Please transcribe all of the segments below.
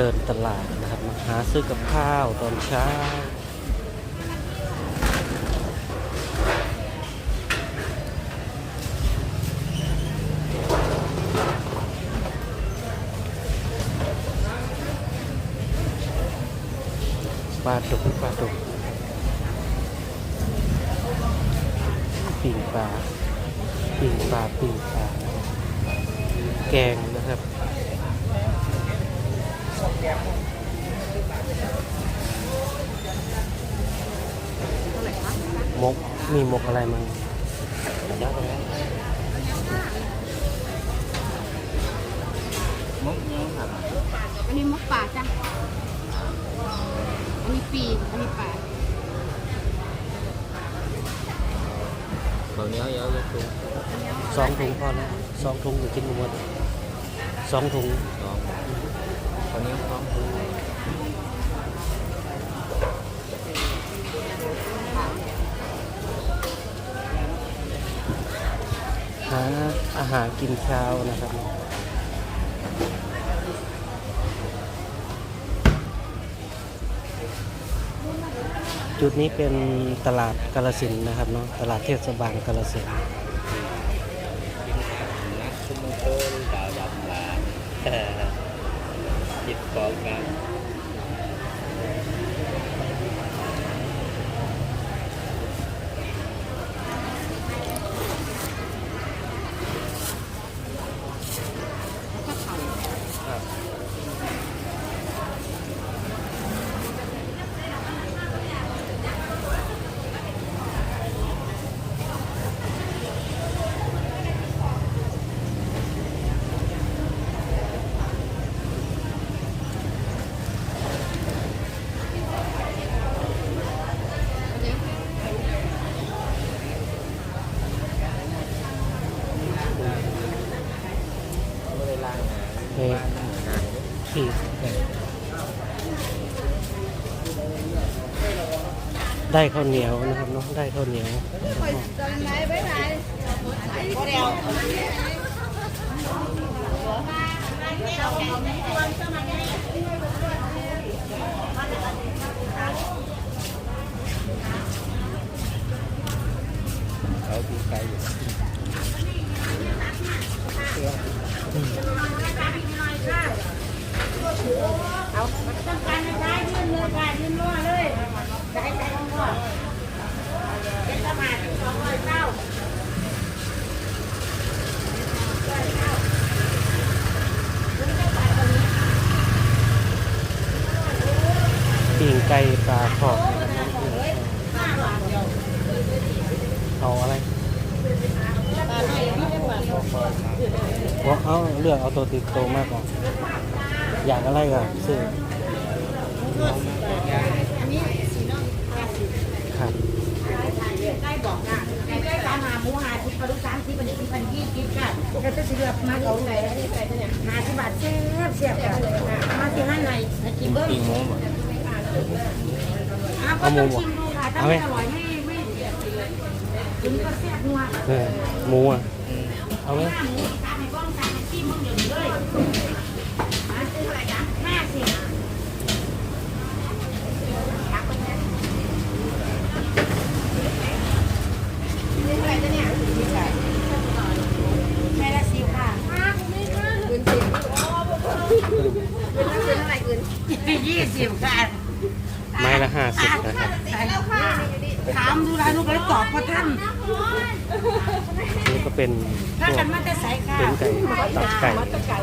ดินตลาดนะครับมาหาซื้อกับข้าวตอนเช้าปลาดุกปลาดุกปิ่งปลาปิ่งปลาปิ่งปลาแกงนะครับ มก มีมกอะไรมั้งมุกนี้ครับ อันนี้มกป่าจ้ะ อันนี้ปีอันนี้ป่าข้าวเหนียวเยอะเลยคุณสองถุงพอแล้วสองถุงอยู่กินหมดสองถุงสองข้าวเหนียวสองถุง หาอาหารกินเช้านะครับจุดนี้เป็นตลาดกาลสินนะครับเนาะตลาดเทศบาลกาลสินนักชุมชนดาวดำลาจิตฟองกันเขา ไม่ได้ล้างนะ เฮ้ย ล้างน้ำหนัก ที่ ได้ข้าวเหนียวนะครับเนาะได้ข้าวเหนียวเขาที่ใครอยู่เอาต้องการให้ได้ยื่นเนื้อการยื่นนัวเลยได้ใจของพ่อเป็นสมาธิสองร้อยเก้า ปิ่งไก่ปลาทอดเอาอะไรว่าเอาเลือกเอาตัวติดโตมากกว่าอยากอะไรก็ซื้ออันนี้อครับใกล้บอกอะใกล้ตามหาหมูหาสิบปลาลูกสามสิบอันนี้พันยี่สิบค่ะแล้วจะเลือกมาเอาไหนอันนี้ใส่เนี่ยห้าสิบบาทเสียบเสียบกันมาที่ห้าไหนกินเบิ้งปิ้งหมู อ้าวก็ต้องชิมดูค่ะถ้าไม่อร่อยไม่ไม่ถึงก็แซ่บนัวเออหมูอะเอาไหมหมูตามในบ้องตามในที่มึงเดี๋ยวนี้เลยมาซื้อเท่าไหร่จ๊ะห้าสิบซื้อเท่าไหร่จ๊ะเนี่ยแม่ละสิบค่ะคืนสิบคืนละคืนเท่าไหร่คืนยี่สิบค่ะ ไม้ละห้าสิบนะครับ ถามดูแลลูกแล้วตอบก็ท่านนี่ก็เป็นถ้าพวกักนมาแต่ใส่ค่ะเป็นไก่ตับไก่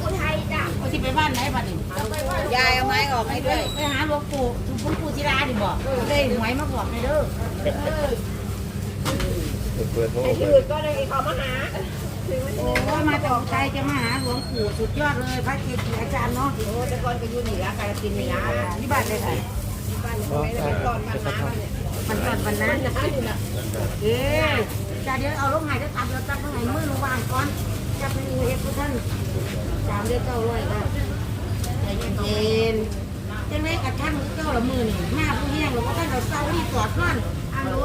คนไทยจ้ะที่ไปบ้านไหนบ้านนี้ยายเอาไม้ออกให้ด้วยไปหาหลวงปู่หลวงปู่ศิลาดิบอกได้หวยมาบอกให้เด้อเปิดโทรอื่นก็เลยเขามาหา โอ้มาจากไทยจะมาหาหลวงปู่สุดยอดเลยพระเกจิอาจารย์เนาะโอ้แต่ก่อนก็อยู่นี่ละกาลสินนี่ละนี่บ้านเลยค่ะก็ไม่ได้จะทมันก่อนวันนั้นเอ๊ะจะเดี๋ยวเอาลงไหนจะตับเราตับลงไหนมือระวางก่อนจะเป็นเฮ็ดพวกท่านสามเดือนเก้าร้อยค่ะใจเย็นจังไรกระทั่งเจ้าละมือนี่หน้าผู้แห้งหรือว่าท่านเราเศร้ารีปอดนั่นอันรู้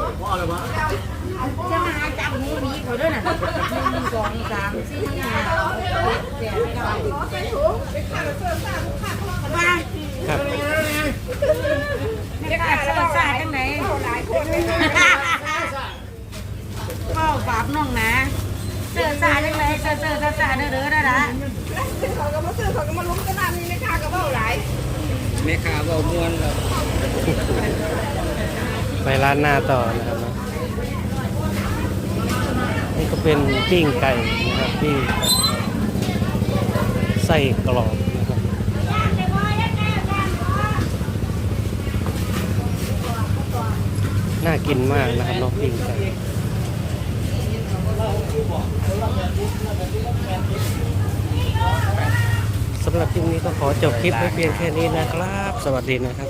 จะมาหาจับหูหนีเขาด้วยน่ะหนึ่ง สองสามสี่ห้าหกเจ็ดแปดเก้ามาครับไม่กล้าเสื้อซ่าทั้งไหนก็บาปน้องนะเสื้อซ่าทั้งไหนเสื้อเสื้อซ่าซ่าเด้อเด้อนะนะเขาก็มาซื้อเขาก็มาลุ้มกันหนานี่แม่ค่าก็เบาหลายไม่ค่าเบามวนไปร้านหน้าต่อนะครับ ก็เป็นปิ้งไก่นะครับปิ้งไส้กรอบนะครับน่ากินมากนะครับเน้องปิ้งไก่สำหรับคลิปนี้ก็ขอจบคลิปไว้เพียงแค่นี้นะครับ สวัสดีนะครับ